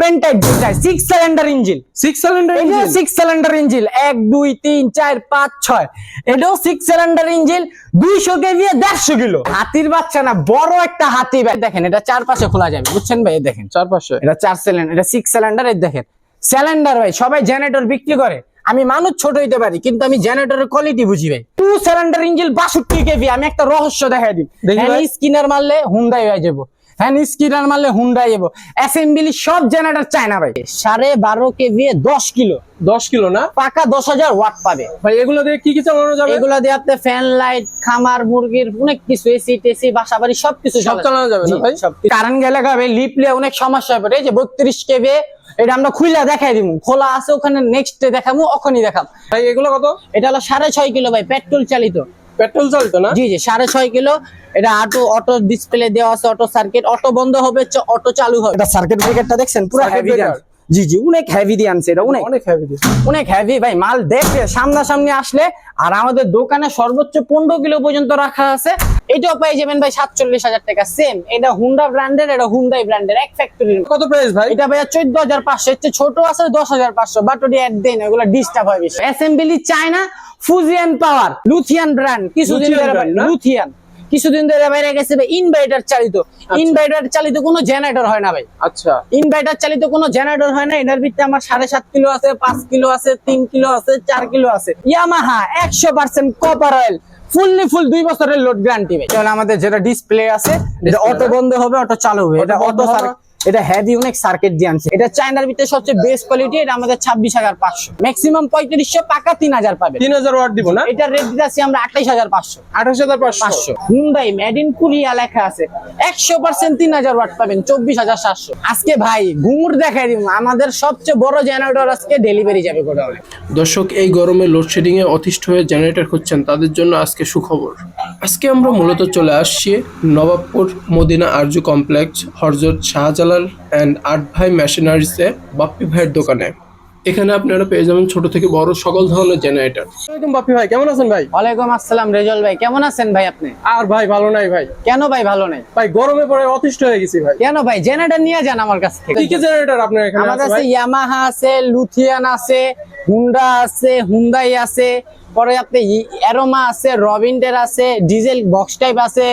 Type যেটা six cylinder engine six cylinder engine six cylinder engine এক দুই তিন চার পাঁচ ছয়। এটাও সিক্স সিলিন্ডার ইঞ্জিন দুইশো কেজি দেড়শো কিলো। হাতির বাচ্চা না বড় একটা হাতি ভাই। দেখেন এটা চারপাশে খোলা যাবে। বুঝছেন ভাই? দেখেন। চারপাশে? এটা চার সিলিন্ডার এটা সিক্স সিলিন্ডার এই দেখেন। সিলিন্ডার ভাই সবাই জেনারেটর বিক্রি করে। আমি মানুষ ছোট হইতে পারি কিন্তু আমি জেনারেটরের কোয়ালিটি বুঝি ভাই। টু সিলিন্ডার ইঞ্জিন বাষট্টি কেভি আমি একটা রহস্য দেখাই দিই। স্কিনার মারলে হুন্ডাই হয়ে যাব। হ্যাঁ স্কিনার মারলে হুন্ডাই যাব অ্যাসেম্বলি সব জেনারেটর চায় না ভাই। সাড়ে বারো কেভি দশ কিলো। দশ কিলো না? পাকা দশ হাজার ওয়াট পাবে। ভাই এগুলো দিয়ে কি কি চালানো যাবে? এগুলো দিয়ে আপনি ফ্যান লাইট খামার মুরগির অনেক কিছু এসি টেসি বাসা বাড়ি সবকিছু সব চালানো যাবে না ভাই? কারেন্ট গেলে গাবে লিপলে অনেক সমস্যা হবে এই যে বত্রিশ কেবে এটা আমরা খুইলা দেখাই দিব খোলা আছে ওখানে নেক্সট দেখাবো ওখানেই দেখাম। ভাই এগুলো কত? এটা হলো সাড়ে ছয় কিলো ভাই পেট্রোল চালিত। পেট্রোল চলতো না? জি জি সাড়ে ছয় কিলো। এটা অটো অটো ডিসপ্লে দেওয়া আছে অটো সার্কিট অটো বন্ধ হবে অটো চালু হবে। এটা সার্কিট ব্রেকারটা দেখছেন? পুরো হেভি? জি জি অনেক হেভি দিয়ে আনছে এটা অনেক। অনেক হেভি অনেক হেভি ভাই মাল দেখবে সামনাসামনি আসলে আর আমাদের দোকানে সর্বোচ্চ পনেরো কিলো পর্যন্ত রাখা আছে। এটাও পেয়ে যাবেন ভাই সাতচল্লিশ হাজার টাকা। সেম এটা হুন্ডা ব্র্যান্ডের এটা হুন্ডাই ব্র্যান্ডের এক ফ্যাক্টরির কত প্রাইস ভাই? এটা ভাইয়া চোদ্দ হাজার পাঁচশো চেয়ে ছোট আছে দশ হাজার পাঁচশো বাট ওটি এক দেন এগুলো ডিস্টার্ব হয় বেশি। Assembly China Fujian power Lutian brand কিছুদিন না? লুথিয়ান কিছুদিন ধরে বাইরে গেছে ইনভার্টার চালিত। ইনভার্টার চালিত কোনো জেনারেটর হয় না ভাই। আচ্ছা। ইনভার্টার চালিত কোনো জেনারেটর হয় না এটার ভিতরে আমার সাড়ে সাত কিলো আছে পাঁচ কিলো আছে তিন কিলো আছে চার কিলো আছে। ইয়ামাহা একশো percent copper oil fully full দুই বছরের লোড গ্যারান্টি ভাই। তাহলে আমাদের যেটা ডিসপ্লে আছে এটা অটো বন্ধ হবে অটো চালু হবে। এটা অটো? এটা হেভি অনেক সার্কিট দিয়ে আনছে। এটা চায়নার ভিতরে সবচেয়ে বেস্ট কোয়ালিটি এটা আমাদের ছাব্বিশ হাজার পাঁচশো। ম্যাক্সিমাম পঁয়ত্রিশশো পাকা তিন হাজার পাবে তিন হাজার ওয়াট দিব না? এটা রেট দিতেছি আমরা আঠাইশ হাজার পাঁচশো। আঠাশ হাজার পাঁচশো? পাঁচশো। হুন্ডাই মেড ইন কোরিয়া লেখা আছে একশো পার্সেন্ট তিন হাজার ওয়াট পাবেন চব্বিশ হাজার সাতশো। আজকে ভাই ঘুমুর দেখাই দিব আমাদের সবচেয়ে বড় জেনারেটর আজকে ডেলিভারি যাবে গোডাউনে। দর্শক এই গরমে লোডশেডিং এ অতিষ্ঠ হয়ে জেনারেটর খুঁজছেন তাদের জন্য আজকে সুখবর। আজকে আমরা মূলত চলে আসছি নবাবপুর মদিনা আরজু কমপ্লেক্স হরজত শাহজালাল অ্যান্ড আট ভাই মেশিনারিসে বাপ্পি ভাইয়ের দোকানে। এখানে আপনারা পেয়ে যাবেন ছোট থেকে বড় সকল ধরনের জেনারেটর আসসালামাইকুম বাপি ভাই কেমন আছেন ভাই? ওয়ালাইকুম আসসালাম রেজল ভাই কেমন আছেন ভাই আপনি? আর ভাই ভালো নাই ভাই। কেন ভাই ভালো নাই? ভাই গরমে পরে অতিষ্ঠ হয়ে গেছি ভাই। কেন ভাই? জেনারেটর নিয়ে যান আমার কাছ থেকে। কি কি জেনারেটর আপনার এখানে আমাদের আছে ইয়ামাহা আছে লুথিয়ান আছে হুন্ডা আছে হুন্ডাই আছে পরে আপনি অ্যারোমা আছে রবিন্ডের আছে ডিজেল বক্স টাইপ আছে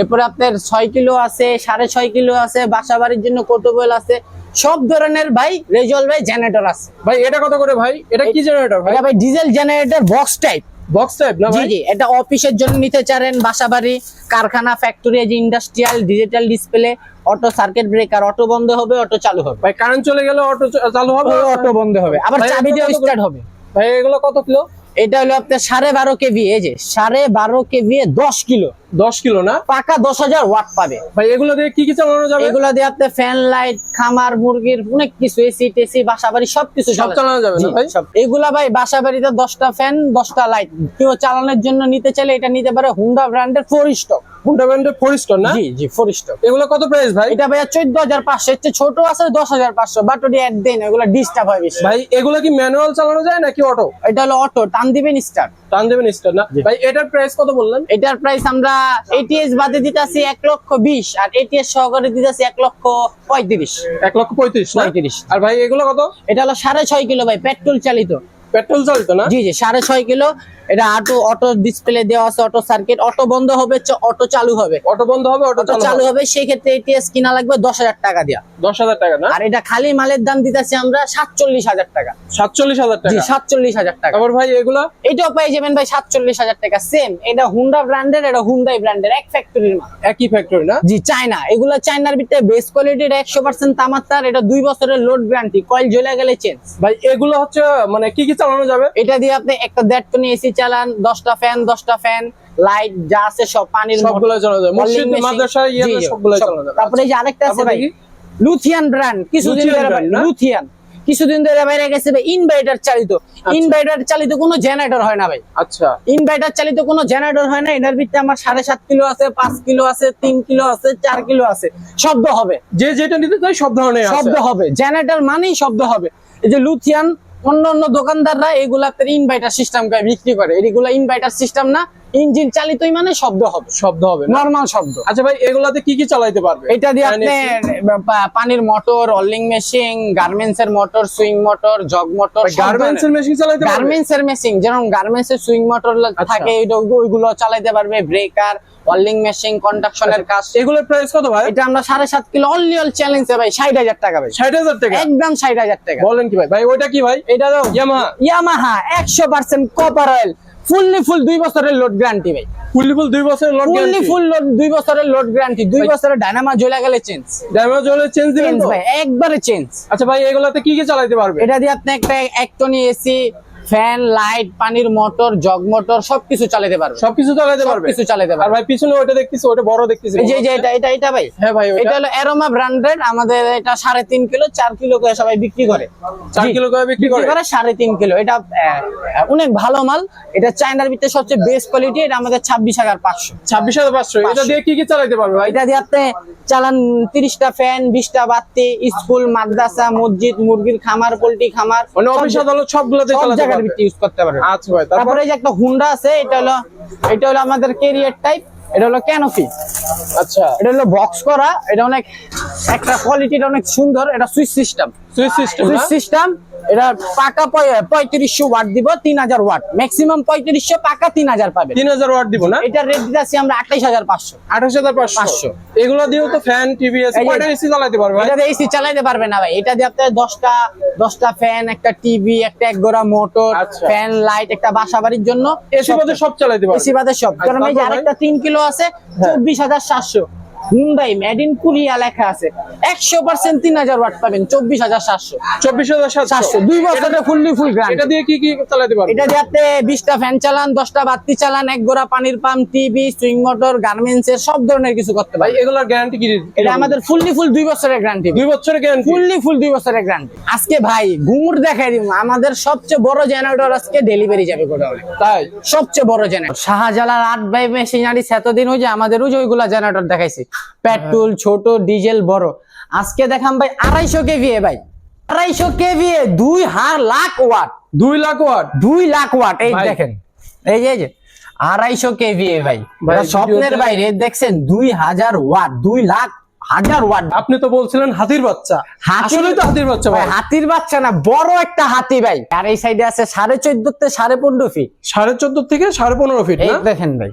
এরপরে আপনার ছয় কিলো আছে সাড়ে ছয় কিলো আছে বাসা বাড়ির জন্য কোটোবেল আছে সব ধরনের ভাই রেজল ভাই জেনারেটর আছে। ভাই এটা কত করে ভাই? এটা কি জেনারেটর ভাই? ভাই diesel generator box type. Box type না ভাই? জি এটা অফিসের জন্য নিতে চারেন বাসা বাড়ি কারখানা ফ্যাক্টরি যে industrial digital display auto circuit breaker auto বন্ধ হবে অটো চালু হবে। ভাই কারেন্ট চলে গেলে অটো চালু হবে? অটো বন্ধ হবে। আবার চাবি দিয়ে স্টার্ট হবে। ভাই এগুলো কত কিলো? এটা হলো আপনার সাড়ে বারো কেভি এই যে সাড়ে বারো কেভি দশ কিলো। দশ কিলো না? পাকা দশ হাজার ওয়াট পাবে। ভাই এগুলো দিয়ে কি কি চালানো যাবে? এগুলো দিয়ে আপনি ফ্যান লাইট খামার মুরগির অনেক কিছু এসি টেসি বাসা বাড়ি সবকিছু সব চালানো যাবে না ভাই? এগুলা ভাই বাসা বাড়িতে দশটা ফ্যান দশটা লাইট কেউ চালানোর জন্য নিতে চাইলে এটা নিতে পারে হুন্ডা ব্র্যান্ডের ফোর স্টক হুন্ডা ব্র্যান্ডের ফোর স্টোর না? জি জি ফোর স্টক এগুলো কত প্রাইস ভাই? এটা ভাইয়া চোদ্দ হাজার পাঁচশো। এর ছোট আছে দশ হাজার পাঁচশো। বাট ওটি এক দিন এগুলো ডিস্টার্ব হয় বেশি। ভাই এগুলো কি ম্যানুয়াল চালানো যায় নাকি অটো এটা হলো অটো টান দিবেন স্টার্ট টান দেবেন স্টার না? ভাই এটার প্রাইস কত বললেন? এটার প্রাইস আমরা এটিএস বাদে দিতেছি এক লক্ষ বিশ আর এটিএস সহকারে দিতেছি এক লক্ষ পঁয়ত্রিশ। এক লক্ষ পঁয়ত্রিশ পঁয়ত্রিশ। আর ভাই এগুলো কত? এটা হলো সাড়ে ছয় কিলো ভাই পেট্রোল চালিত। পেট্রোল চালিত না? জি জি সাড়ে ছয় কিলো। এটা অটো অটো ডিসপ্লে দেওয়া আছে অটো সার্কিট অটো বন্ধ হবে অটো চালু হবে। অটো বন্ধ হবে অটো চালু হবে। সেই ক্ষেত্রে এটিএস কিনা লাগবে দশ হাজার টাকা দিয়া। দশ হাজার টাকা না? আর এটা খালি মালের দাম দিতেছি আমরা সাতচল্লিশ হাজার টাকা। সাতচল্লিশ হাজার টাকা? সাতচল্লিশ হাজার টাকা। তারপর ভাই এগুলা? এটাও পেয়ে যাবেন ভাই সাতচল্লিশ হাজার টাকা। সেম এটা হুন্ডা ব্র্যান্ডের এটা হুন্ডাই ব্র্যান্ডের এক ফ্যাক্টরির মাল। একই ফ্যাক্টরি না? জি চায়না এগুলো চায়নার ভিতরে বেস্ট কোয়ালিটির একশো পার্সেন্ট তামার তার এটা দুই বছরের লোড গ্যারান্টি কয়েল জ্বলে গেলে চেঞ্জ ভাই এগুলো হচ্ছে মানে কি কি চালানো যাবে? এটা দিয়ে আপনি একটা দেড় টনি এসি চালান দশটা ফ্যান দশটা ফ্যান লাইট যা আছে সব পানির সবগুলো যাবে। Bowling মসজিদ মাদ্রাসা ইয়ে সবগুলো সব। চালানো যাবে। তারপরে এই যে আরেকটা আছে ভাই লুথিয়ান ব্র্যান্ড কিছুদিন ধরে লুথিয়ান কিছুদিন ধরে বাইরে গেছে ভাই ইনভার্টার চালিত। ইনভার্টার চালিত কোনো জেনারেটর হয় না ভাই। আচ্ছা। ইনভার্টার চালিত কোনো জেনারেটর হয় না এটার ভিতরে আমার সাড়ে সাত কিলো আছে পাঁচ কিলো আছে তিন কিলো আছে চার কিলো আছে শব্দ হবে। যে যেটা নিতে চাই সব ধরনের শব্দ হবে। জেনারেটর মানেই শব্দ হবে। এই যে লুথিয়ান অন্য অন্য দোকানদাররা এগুলা ইনভার্টার সিস্টেম বিক্রি করে। এগুলা ইনভার্টার সিস্টেম না ইঞ্জিন চালিতই মানে শব্দ হবে। শব্দ হবে? নর্মাল শব্দ। আচ্ছা ভাই এগুলাতে কি কি চালাইতে পারবে? এটা দিয়ে আপনি পানির মোটর রোলিং মেশিন গার্মেন্টস এর motor swing motor jug motor garments এর মেশিন চালাইতে পারবে? গার্মেন্টস এর মেশিন যেমন গার্মেন্টস এর সুইং মোটর। থাকে ওইগুলো চালাতে পারবে ব্রেকার ওয়ার্লিং মেশিন কন্ডাকশনের কাজ। এগুলোর প্রাইস কত ভাই? এটা আমরা সাড়ে সাত কিলো অনলি অল চ্যালেঞ্জে ভাই ষাট হাজার টাকা ভাই। ষাট হাজার টাকা? একদম ষাট হাজার টাকা। বলেন কি ভাই? ভাই ওইটা কি ভাই? এটা তো ইয়ামাহা ইয়ামাহা একশো percent copper oil fully full দুই বছরের লোড গ্যারান্টি ভাই। ফুললি ফুল দুই বছরের লোড ফুললি ফুল লোড দুই বছরের লোড গ্যারান্টি দুই বছরের ডায়নামা জ্বলে গেলে চেঞ্জ ড্যামেজ হলে চেঞ্জ দিবেন ভাই একবারে চেঞ্জ আচ্ছা ভাই এগুলাতে কি কি চালাইতে পারবে? এটা দিয়ে আপনি একটা একটনি এসি ফ্যান লাইট পানির মোটর জগ মোটর সবকিছু চালাতে পারবে। সবকিছু চালাইতে পারবে। সবকিছু চালাতে আর পারবে ভাই পিছনে ওটা দেখতেছি ওটা বড় দেখতেছি। এই যে এটা এটা এটা ভাই? হ্যাঁ ভাই এটা হলো অ্যারোমা ব্র্যান্ডেড আমাদের এটা সাড়ে তিন কিলো চার কিলো করে সবাই বিক্রি করে। চার কিলো করে বিক্রি করে? করে সাড়ে তিন কিলো। এটা অনেক ভালো মাল। এটা চায়নার ভিতরে সবচেয়ে বেস্ট কোয়ালিটি এটা আমাদের ছাব্বিশ হাজার পাঁচশো। ছাব্বিশ হাজার পাঁচশো। এটা দিয়ে কি কি চালাইতে পারবে ভাই? এটা দিয়ে আপনি চালান তিরিশটা ফ্যান বিশটা বাতি স্কুল মাদ্রাসা মসজিদ মুরগির খামার পোল্ট্রি খামার। মানে অফিস আদালত সবগুলোতে সব চালাতে ইউজ করতে পারবে আচ্ছা ভাই তারপরে? এই যে একটা হুন্ডা আছে এটা হলো এটা হলো আমাদের কেরিয়ার টাইপ এটা হলো ক্যানোপি আচ্ছা। এটা হলো বক্স করা এটা অনেক একটা কোয়ালিটিটা অনেক সুন্দর এটা switch system switch system switch system এটা পাকা পঁয়ত্রিশশো ওয়াট দিব তিন হাজার ওয়াট। ম্যাক্সিমাম পঁয়ত্রিশশো পাকা তিন হাজার পাবে তিন হাজার ওয়াট দিব না? এটা রেট দিতেছি আমরা আঠাইশ হাজার পাঁচশো। আঠাশ হাজার পাঁচশো। এগুলো দিয়েও তো ফ্যান টিভি এসি চালাইতে পারবে এটা এসি চালাইতে পারবে না ভাই। এটা দিয়ে আপনার দশটা দশটা ফ্যান একটা টিভি একটা এক গোড়া মোটর। ফ্যান লাইট একটা বাসা বাড়ির জন্য এসি বাদে সব চালাইতে পারবে। এসি বাদে সব। আচ্ছা, কারণ এই যে আরেকটা তিন কিলো আছে চব্বিশ হাজার সাতশো। হুন্ডাই মেড ইন কোরিয়া লেখা আছে। একশো পার্সেন্ট তিন হাজার ওয়াট পাবেন চব্বিশ হাজার সাতশো। চব্বিশ হাজার সাতশো। দুই বছরের ফুললি ফুল এটা দিয়ে কি কি চালাইতে পারবে এটা দিয়ে বিশটা ফ্যান চালান দশটা বাতি চালান এক গোড়া পানির pump TV swing motor garments এর সব ধরনের কিছু করতে পারে এগুলোর গ্যারান্টি কি এটা আমাদের ফুললি ফুল দুই বছরের গ্যারান্টি দুই বছরের গ্যারান্টি ফুললি ফুল দুই বছরের গ্যারান্টি আজকে ভাই ঘুমুর দেখাই দিব। আমাদের সবচেয়ে বড় জেনারেটর আজকে ডেলিভারি যাবে গোডাউনে। তাই? সবচেয়ে বড় জেনারেটর শাহজালাল আট বাই মেশিনারি এতদিন ওই যে আমাদের ওই যে ওইগুলা জেনারেটর দেখাইছি। পেট্রোল ছোট ডিজেল বড়। আজকে দেখাম ভাই আড়াইশো কেভিএ ভাই। আড়াইশো কেভিএ দুই হার লাখ ওয়াট। দুই লাখ ওয়াট? দুই লাখ ওয়াট এই দেখেন। এই যে এই যে আড়াইশো কেভিএ ভাই। স্বপ্নের বাইরে দেখছেন দুই হাজার ওয়াট দুই লাখ হাজার ওয়াট। আপনি তো বলছিলেন হাতির বাচ্চা। আসলেই তো হাতির বাচ্চা ভাই হাতির বাচ্চা না বড় একটা হাতি ভাই। আর এই সাইডে আছে সাড়ে চোদ্দতে সাড়ে পনেরো ফিট সাড়ে চোদ্দ থেকে সাড়ে পনেরো ফিট দেখেন ভাই।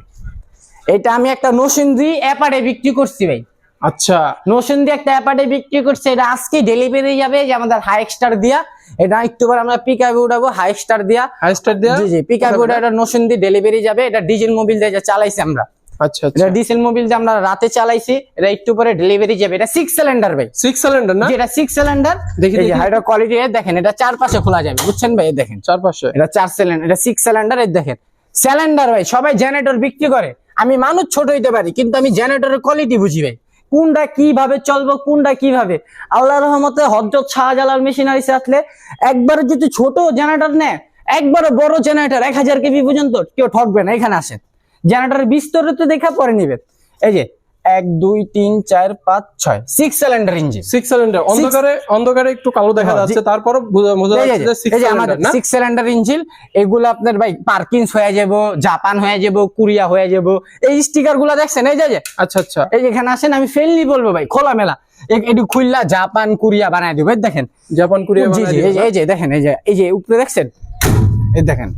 এটা আমি একটা নসুন্দি অ্যাপারে বিক্রি করছি ভাই। আচ্ছা। নসুন্দি একটা অ্যাপারে বিক্রি করছি এটা আজকে ডেলিভারি যাবে যে আমাদের হাই স্টার দিয়া। এটা একটু পরে আমরা পিক আপে উঠাবো হাই স্টার দিয়া। হাই স্টার দেয়া? জি জি পিক আপে উঠে এটা নসুন্দি ডেলিভারি যাবে এটা ডিজেল মোবিল দিয়ে যা চালাইছি আমরা। আচ্ছা এটা আচ্ছা ডিজেল মোবিল যে আমরা রাতে চালাইছি এটা একটু পরে ডেলিভারি যাবে। এটা সিক্স সিলিন্ডার ভাই। সিক্স সিলিন্ডার না? যেটা সিক্স সিলিন্ডার দেখি, দেখি। এটা কোয়ালিটি দেখেন এটা চার পাশে খোলা যাবে বুঝছেন ভাই দেখেন। চার পাশে এটা চার সিলিন্ডার এটা সিক্স সিলিন্ডার এই দেখেন। সিলিন্ডার ভাই সবাই জেনারেটর বিক্রি করে। আমি মানুষ ছোট হইতে পারি, কিন্তু আমি জেনারেটরের কোয়ালিটি বুঝি ভাই। কোনটা কীভাবে চলবো, কোনটা কীভাবে? আল্লাহ রহমতে হজরত শাহজালাল মেশিনারি আসলে একবার যদি ছোট জেনারেটর নেয় একবার বড় জেনারেটর এক হাজার কেবি পর্যন্ত কেউ ঠকবে না, এখানে আসেন। জেনারেটরের বিস্তরিত দেখা পরে নিবে। এই যে এক দুই তিন চার পাঁচ ছয়। Six cylinder engine six cylinder অন্ধকারে অন্ধকারে একটু কালো দেখা হ্যাঁ, যাচ্ছে। তারপর বোঝা যাচ্ছে যে সিক্স সিলিন্ডার না? সিক্স সিলিন্ডার ইঞ্জিন এগুলো আপনার ভাই পার্কিংস হয়ে যাব জাপান হয়ে যাব কোরিয়া হয়ে যাব। এই স্টিকারগুলা দেখছেন? এই যে আচ্ছা আচ্ছা। এই যে এখানে আসেন আমি ফেললি বলব ভাই খোলা মেলা এটি খুললা জাপান কোরিয়া বানায় দিব দেখেন। জাপান কোরিয়া জি জি এই যে- দেখেন এই যে এই যে উপরে দেখছেন? এই দেখেন।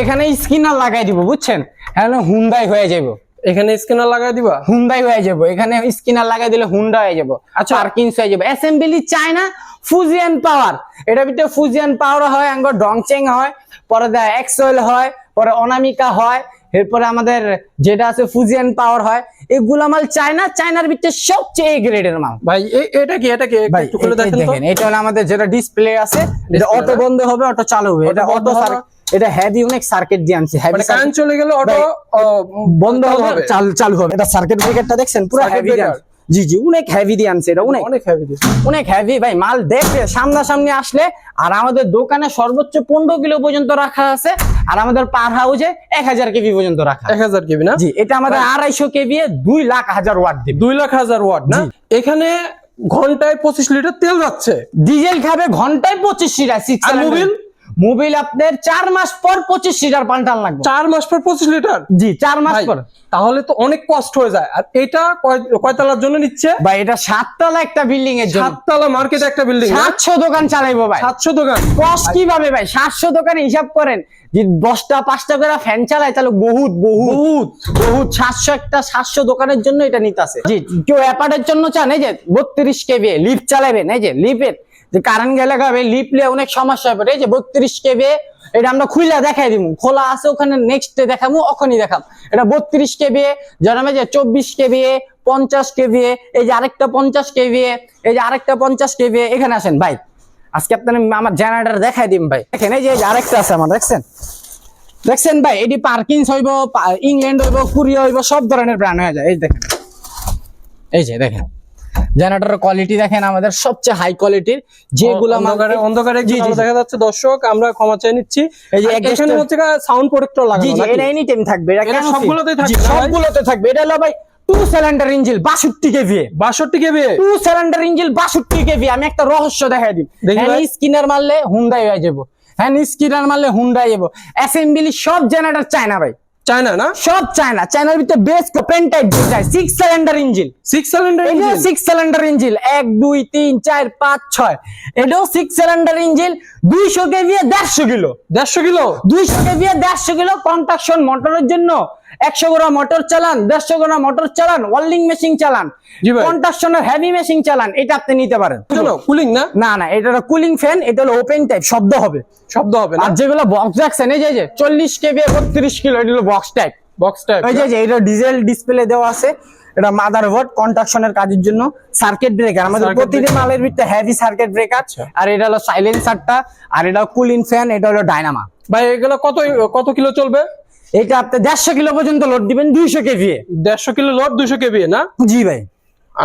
এখানে স্কিনার লাগাই দিব বুঝছেন? এখানে হুন্ডাই হয়ে যাব। এখানে স্ক্যানার লাগাই দিবা? হুন্ডাই হয়ে যাব। এখানে স্কিনার লাগাই দিলে হুন্ডা হয়ে যাব। আচ্ছা। পার্কিংস হয়ে যাব। অ্যাসেম্বলি চায়না ফুজিয়ান পাওয়ার এটা ভিতরে ফুজিয়ান পাওয়ার হয় আঙ্গ ডংচেং হয় পরে দেয় এক্সওয়েল হয় পরে অনামিকা হয় এরপরে আমাদের যেটা আছে ফুজিয়ান পাওয়ার হয়। এগুলা মাল চায়না চায়নার ভিতরে সবচেয়ে গ্রেডের মাল। ভাই এটা কি এটা কি? একটু খুলে দেখেন এটা হলো আমাদের যেটা ডিসপ্লে আছে এটা অটো বন্ধ হবে অটো চালু হবে। এটা অটো হবে? এটা হেভি অনেক সার্কিট দিয়ে আনছে। হেভি মানে কারেন্ট চলে গেলে অটো বন্ধ হবে। চাল- চালু হবে। এটা সার্কিট ব্রেকারটা দেখছেন? পুরো হেভি জি জি অনেক হেভি দিয়ে আনছে এটা অনেক। অনেক হেভি অনেক হেভি ভাই মাল দেখবে সামনাসামনি আসলে আর আমাদের দোকানে সর্বোচ্চ পনেরো কিলো পর্যন্ত রাখা আছে আর আমাদের পার হাউসে এক হাজার কেভি পর্যন্ত রাখা এক হাজার কেবি না? জি এটা আমাদের আড়াইশো কেভি দুই লাখ হাজার ওয়াট দিবে। দুই লাখ হাজার ওয়াট না? এখানে ঘন্টায় পঁচিশ লিটার তেল যাচ্ছে। ডিজেল খাবে ঘন্টায় পঁচিশ লিটার। Six Mobil? মোবিল আপনার চার মাস পর পঁচিশ লিটার পাল্টান লাগবে। চার মাস পর পঁচিশ লিটার? জি চার মাস পর। তাহলে তো অনেক কষ্ট হয়ে যায়। আর এটা কয়- কয়তলার জন্য নিচ্ছে? ভাই এটা সাততলা একটা বিল্ডিং এর জন্য। সাততলা মার্কেট একটা বিল্ডিং সাতশো দোকান চালাইবো ভাই। সাতশো দোকান? কষ্ট কীভাবে ভাই? সাতশো দোকানে হিসাব করেন। যে দশটা পাঁচটা করে ফ্যান চালায় তাহলে বহুত বহুত। বহুত। সাতশো একটা সাতশো দোকানের জন্য এটা নিতেছে জি কেউ অ্যাপার্টের জন্য চান এই যে বত্রিশ কেবি লিফট চালাবেন এই যে লিফের যে কারেন্ট গেলে গাবে লিপলে অনেক সমস্যা পড়ে। যে বত্রিশ কেবি, এটা আমরা খুইলা দেখাই দিব খোলা আছে, ওখানে নেক্সট দেখাবো ওখানেই দেখাম। এটা বত্রিশ কেবি জানাবে যে চব্বিশ কেবি, পঞ্চাশ কেবি, এই যে আরেকটা পঞ্চাশ কেবি, এই যে আরেকটা পঞ্চাশ কেবি, এখানে আসেন ভাই। আজকে আপনার আমার জেনারেটর দেখাই দিম ভাই। যে, এই যে আরেকটা আছে আমার, দেখছেন? দেখছেন ভাই, এটি পার্কিংস হইব ইংল্যান্ড হইব কোরিয়া হইব, সব ধরনের ব্র্যান্ড হয়ে যায়। এই দেখেন। এই যে দেখেন। জেনারেটরের কোয়ালিটি দেখেন আমাদের সবচেয়ে হাই কোয়ালিটির যেগুলো অন্ধকারে অন্ধকারে জি, জি, দেখা যাচ্ছে। দর্শক আমরা ক্ষমা চেয়ে নিচ্ছি। এই যে এখানে হচ্ছে সাউন্ড প্রোটেক্টর জি লাগানো জি নাকি? এটা এনি টাইম থাকবে। এটা সবগুলোতেই থাকবে সবগুলোতে থাকবে। এটা হলো ভাই টু সিলিন্ডার ইঞ্জিন বাষট্টি কেভি বাষট্টি কেবি টু সিলিন্ডার ইঞ্জিন বাষট্টি কেভি আমি একটা রহস্য দেখাই দিই। দেখি ভাই। স্কিনার মারলে হুন্ডাই হয়ে যাব। হ্যাঁ স্কিনার মারলে হুন্ডাই যাব। অ্যাসেম্বলি সব জেনারেটর চায় না ভাই। চায়না না সব চায়না চায়নার ভিতরে বেস্ট পেন টাইপ চায় six cylinder engine six cylinder engine six cylinder engine এক দুই তিন চার পাঁচ ছয়। এটাও সিক্স সিলিন্ডার ইঞ্জিন দুইশো কেভি দেড়শো কিলো। দেড়শো কিলো? দুইশো কেভি দেড়শো কিলো কন্ট্রাকশন মোটরের জন্য। একশো গোড়া মোটর চালান দেড়শো গোড়া মোটর চালান ওয়ার্লিং মেশিন চালান কন্ট্রাকশনের হেভি মেশিন চালান এটা আপনি নিতে পারেন। কুলিং না? না না এটা কুলিং ফ্যান এটা হলো ওপেন টাইপ শব্দ হবে। শব্দ হবে আর যেগুলো বক্স রাখছেন এই যে এই চল্লিশ কেভি বত্রিশ কিলো এটা হলো বক্স টাইপ বক্স টাইপ ওই যে এটা ডিজেল ডিসপ্লে দেওয়া আছে এটা মাদার বোর্ড কন্ট্রাকশনের কাজের জন্য সার্কিট ব্রেকার আমাদের প্রতিটি মালের ভিতরে হেভি সার্কিট ব্রেকার আর এটা হলো সাইলেন্সারটা আর এটা কুলিং ফ্যান এটা হলো ডায়নামা ভাই এগুলো কত কত কিলো চলবে? এটা আপনি দেড়শো কিলো পর্যন্ত লোড দিবেন দুইশো কেভি দেড়শো কিলো লোড দুইশো কেবি না? জি ভাই।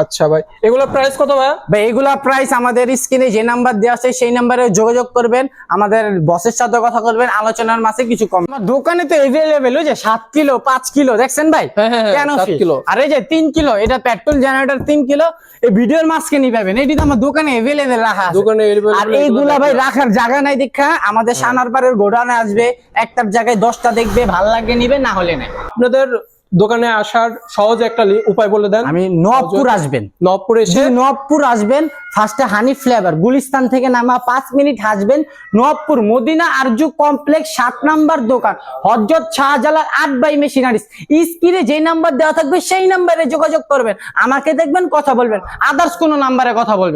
আচ্ছা ভাই এগুলো প্রাইস কত ভাই ভাই এগুলা প্রাইস আমাদের স্ক্রিনে যে নাম্বার দেওয়া আছে সেই নাম্বারে যোগাযোগ করবেন আমাদের বসের সাথে কথা বলবেন আলোচনার মাসে কিছু কম। আমার দোকানে তো এভেলেবেল ওই যে সাত কিলো পাঁচ কিলো দেখছেন ভাই? হ্যাঁ, হ্যাঁ, হ্যাঁ, কেন কিলো। আর এই যে তিন কিলো এটা পেট্রোল জেনারেটর তিন কিলো এই ভিডিওর মাঝকে নিয়ে পাবেন এটি তো আমার দোকানে এভেলেবেল রাখা আছে। দোকানে আর এইগুলা ভাই রাখার জায়গা নাই দেখা আমাদের সানার পাড়ের গোডাউনে আসবে একটার জায়গায় দশটা দেখবে ভালো লাগবে নিবে না হলে নাই। আপনাদের দোকানে আসার সহজ একটা উপায় বলে দেন। আমি নবপুর আসবেন। নবপুর এসে নবপুর আসবেন ফার্স্টে হানি ফ্লেভার গুলিস্তান থেকে নামা পাঁচ মিনিট হাসবেন নবপুর মদিনা আরজু কমপ্লেক্স সাত নাম্বার দোকান হজরত শাহজালাল আট বাই মেশিনারিস স্ক্রিনে যে নাম্বার দেওয়া থাকবে সেই নাম্বারে যোগাযোগ করবেন। আমাকে দেখবেন কথা বলবেন। আদার্স কোনো নাম্বারে কথা বলবেন।